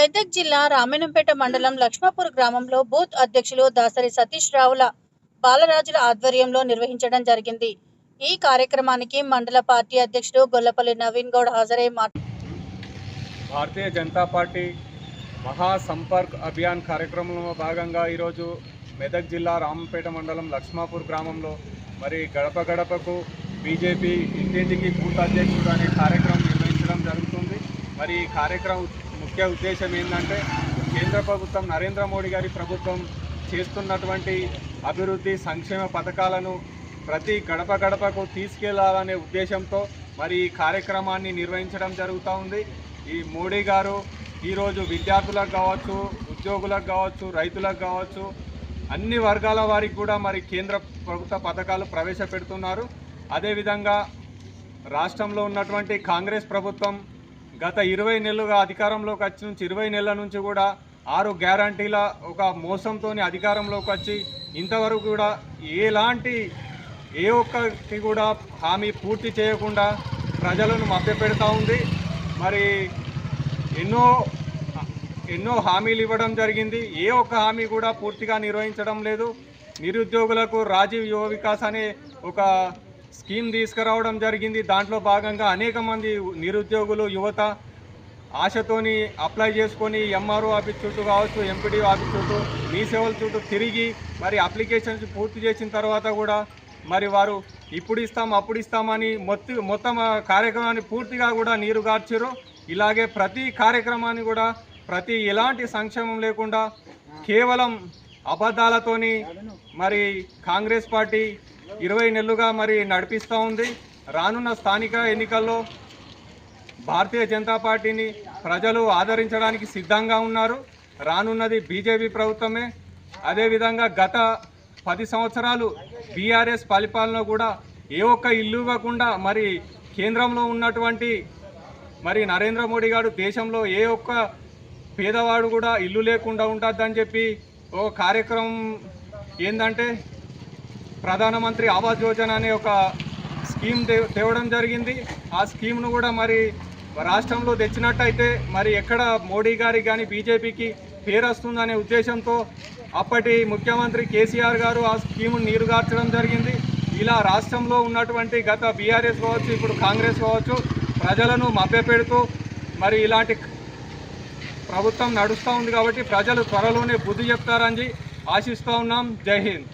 మెదక్ జిల్లా రామేణంపేట మండలం లక్ష్మాపూర్ గ్రామంలో బూత్ అధ్యక్షులు దాసరి సతీష్ రావుల బాలరాజుల ఆధ్వర్యంలో నిర్వహించడం జరిగింది. ఈ కార్యక్రమానికి మండల పార్టీ అధ్యక్షుడు గొల్లపల్లి నవీన్ గౌడ్ హాజరై భారతీయ జనతా పార్టీ మహాసంపర్క్ అభియాన్ కార్యక్రమంలో భాగంగా ఈరోజు మెదక్ జిల్లా రామంపేట మండలం లక్ష్మాపూర్ గ్రామంలో మరి గడప గడపకు బీజేపీ ఇంటింటికి బూత్ అధ్యక్షుడు అనే కార్యక్రమం నిర్వహించడం జరుగుతుంది. మరి ఈ కార్యక్రమం ముఖ్య ఉద్దేశం ఏంటంటే కేంద్ర ప్రభుత్వం నరేంద్ర మోడీ గారి ప్రభుత్వం చేస్తున్నటువంటి అభివృద్ధి సంక్షేమ పథకాలను ప్రతి గడప గడపకు తీసుకెళ్ళాలనే ఉద్దేశంతో మరి ఈ కార్యక్రమాన్ని నిర్వహించడం జరుగుతూ ఉంది. ఈ మోడీ గారు ఈరోజు విద్యార్థులకు కావచ్చు ఉద్యోగులకు కావచ్చు రైతులకు కావచ్చు అన్ని వర్గాల వారికి కూడా మరి కేంద్ర ప్రభుత్వ పథకాలు ప్రవేశపెడుతున్నారు. అదేవిధంగా రాష్ట్రంలో ఉన్నటువంటి కాంగ్రెస్ ప్రభుత్వం గత ఇరవై నెలలుగా అధికారంలోకి వచ్చి నుంచి ఇరవై నెలల నుంచి కూడా ఆరు గ్యారంటీల ఒక మోసంతో అధికారంలోకి వచ్చి ఇంతవరకు కూడా ఎలాంటి ఏ ఒక్కటి కూడా హామీ పూర్తి చేయకుండా ప్రజలను మభ్యపెడతా ఉంది. మరి ఎన్నో ఎన్నో హామీలు ఇవ్వడం జరిగింది. ఏ ఒక్క హామీ కూడా పూర్తిగా నిర్వహించడం లేదు. నిరుద్యోగులకు రాజీవ్ యువ వికాస్ అనే ఒక స్కీమ్ తీసుకురావడం జరిగింది. దాంట్లో భాగంగా అనేక మంది నిరుద్యోగులు యువత ఆశతోని అప్లై చేసుకొని ఎంఆర్ఓ ఆఫీస్ చుట్టూ కావచ్చు ఎంపీడీఓ ఆఫీస్ చుట్టూ మీ సేవల చుట్టూ తిరిగి మరి అప్లికేషన్స్ పూర్తి చేసిన తర్వాత కూడా మరి వారు ఇప్పుడు ఇస్తాం అప్పుడు ఇస్తామని మొత్తం మొత్తం కార్యక్రమాన్ని పూర్తిగా కూడా నీరు గార్చారు ఇలాగే ప్రతి కార్యక్రమాన్ని కూడా ప్రతి ఎలాంటి సంక్షేమం లేకుండా కేవలం అబద్ధాలతోని మరి కాంగ్రెస్ పార్టీ ఇరవై నెలలుగా మరి నడిపిస్తూ ఉంది. రానున్న స్థానిక ఎన్నికల్లో భారతీయ జనతా పార్టీని ప్రజలు ఆదరించడానికి సిద్ధంగా ఉన్నారు. రానున్నది బీజేపీ ప్రభుత్వమే. అదేవిధంగా గత పది సంవత్సరాలు బీఆర్ఎస్ పరిపాలన కూడా ఏ ఒక్క ఇల్లు ఇవ్వకుండా మరి కేంద్రంలో ఉన్నటువంటి మరి నరేంద్ర మోడీ గారు దేశంలో ఏ ఒక్క పేదవాడు కూడా ఇల్లు లేకుండా ఉంటుందని చెప్పి ఓ కార్యక్రమం ఏంటంటే ప్రధానమంత్రి ఆవాస్ యోజన అనే ఒక స్కీమ్ తేవడం జరిగింది. ఆ స్కీమ్ను కూడా మరి రాష్ట్రంలో తెచ్చినట్టయితే మరి ఎక్కడ మోడీ గారికి కానీ బీజేపీకి పేరు వస్తుందనే ఉద్దేశంతో అప్పటి ముఖ్యమంత్రి కేసీఆర్ గారు ఆ స్కీమ్ను నీరుగార్చడం జరిగింది. ఇలా రాష్ట్రంలో ఉన్నటువంటి గత బీఆర్ఎస్ కావచ్చు ఇప్పుడు కాంగ్రెస్ కావచ్చు ప్రజలను మభ్యపెడుతూ మరి ఇలాంటి ప్రభుత్వం నడుస్తూ ఉంది కాబట్టి ప్రజలు త్వరలోనే బుద్ధి చెప్తారని ఆశిస్తూ ఉన్నాం. జై హింద్.